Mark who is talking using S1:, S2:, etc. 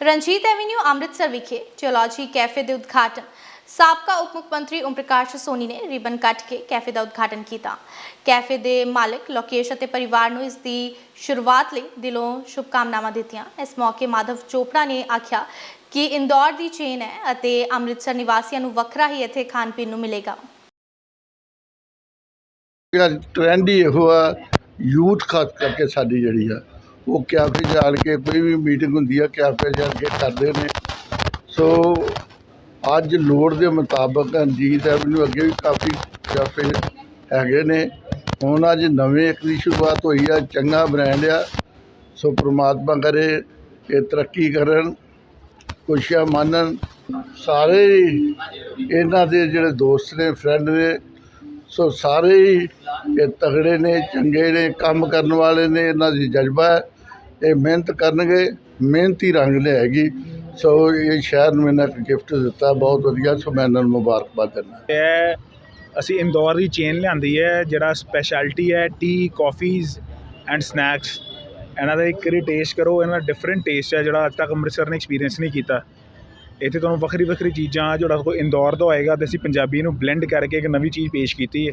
S1: Ranjit avenue, Amritsar ਵਿਖੇ ਜਿਓਲੌਜੀ cafe ਦੇ ਉਦਘਾਟਨ। ਸਾਬਕਾ ਉਪ ਮੁੱਖ ਮੰਤਰੀ ਓਮ ਪ੍ਰਕਾਸ਼ ਸੋਨੀ ਨੇ ਰਿਬਨ ਕੱਟ ਕੇ ਕੈਫੇ ਦਾ ਉਦਘਾਟਨ ਕੀਤਾ। ਕੈਫੇ ਦੇ ਮਾਲਕ, ਲੋਕੇਸ਼ ਅਤੇ ਪਰਿਵਾਰ ਨੂੰ ਇਸ ਦੀ ਸ਼ੁਰੂਆਤ ਲਈ ਦਿਲੋਂ ਸ਼ੁਭਕਾਮਨਾਵਾਂ ਦਿੱਤੀਆਂ। ਇਸ ਮੌਕੇ ਮਾਧਵ ਚੋਪੜਾ ਨੇ ਆਖਿਆ ਕਿ ਇੰਦੌਰ ਦੀ ਚੇਨ ਹੈ ਅਤੇ ਅੰਮ੍ਰਿਤਸਰ ਨਿਵਾਸੀਆਂ ਨੂੰ ਵੱਖਰਾ ਹੀ ਇੱਥੇ ਖਾਣ ਪੀਣ ਨੂੰ ਮਿਲੇਗਾ।
S2: ਜਿਹੜਾ ਟ੍ਰੈਂਡ ਹੀ ਇਹੋ ਆ, ਯੂਥ ਖਾਸ ਕਰਕੇ ਸਾਡੀ ਜਿਹੜੀ ਆ ਉਹ ਕੈਫੇ ਜਾ ਕੇ ਕੋਈ ਵੀ ਮੀਟਿੰਗ ਹੁੰਦੀ ਆ ਕੈਫੇ ਜਾ ਕੇ ਕਰਦੇ ਨੇ। ਸੋ ਅੱਜ ਲੋੜ ਦੇ ਮੁਤਾਬਕ ਰਣਜੀਤ ਐਵਨਿਊ ਅੱਗੇ ਵੀ ਕਾਫੀ ਕੈਫੇ ਹੈਗੇ ਨੇ। ਹੁਣ ਅੱਜ ਨਵੇਂ ਇੱਕ ਦੀ ਸ਼ੁਰੂਆਤ ਹੋਈ ਆ, ਚੰਗਾ ਬ੍ਰਾਂਡ ਆ। ਸੋ ਪ੍ਰਮਾਤਮਾ ਕਰੇ ਇਹ ਤਰੱਕੀ ਕਰਨ, ਖੁਸ਼ੀਆਂ ਮਾਨਣ। ਸਾਰੇ ਇਹਨਾਂ ਦੇ ਜਿਹੜੇ ਦੋਸਤ ਨੇ ਫਰੈਂਡ ਨੇ ਸੋ ਸਾਰੇ ਹੀ ਇਹ ਤਗੜੇ ਨੇ, ਚੰਗੇ ਨੇ, ਕੰਮ ਕਰਨ ਵਾਲੇ ਨੇ, ਇਹਨਾਂ ਦੀ ਜਜ਼ਬਾ ਹੈ। ਇਹ ਮਿਹਨਤ ਕਰਨਗੇ, ਮਿਹਨਤੀ ਰੰਗ ਲਿਆਏਗੀ। ਸੋ ਇਹ ਸ਼ਹਿਰ ਨੂੰ ਇਹਨਾਂ ਗਿਫਟ ਦਿੱਤਾ, ਬਹੁਤ ਵਧੀਆ। ਸੋ ਮੈਂ ਇਹਨਾਂ ਨੂੰ ਮੁਬਾਰਕਬਾਦ ਦਿੰਦਾ।
S3: ਇਹ ਅਸੀਂ ਇੰਦੌਰ ਦੀ ਚੇਨ ਲਿਆਂਦੀ ਹੈ, ਜਿਹੜਾ ਸਪੈਸ਼ਲਿਟੀ ਹੈ ਟੀ ਕਾਫੀਜ਼ ਐਂਡ ਸਨੈਕਸ ਇਹਨਾਂ ਦਾ ਇੱਕ ਵਾਰੀ ਟੇਸਟ ਕਰੋ, ਇਹਨਾਂ ਦਾ ਡਿਫਰੈਂਟ ਟੇਸਟ ਹੈ, ਜਿਹੜਾ ਅੱਜ ਤੱਕ ਅੰਮ੍ਰਿਤਸਰ ਨੇ ਐਕਸਪੀਰੀਅੰਸ ਨਹੀਂ ਕੀਤਾ। ਇੱਥੇ ਤੁਹਾਨੂੰ ਵੱਖਰੀ ਵੱਖਰੀ ਚੀਜ਼ਾਂ, ਜਿਹੜਾ ਕੋਈ ਇੰਦੌਰ ਦਾ ਹੋਏਗਾ ਤੇ ਅਸੀਂ ਪੰਜਾਬੀ ਨੂੰ ਬਲੈਂਡ ਕਰਕੇ ਇੱਕ ਨਵੀਂ ਚੀਜ਼ ਪੇਸ਼ ਕੀਤੀ ਹੈ।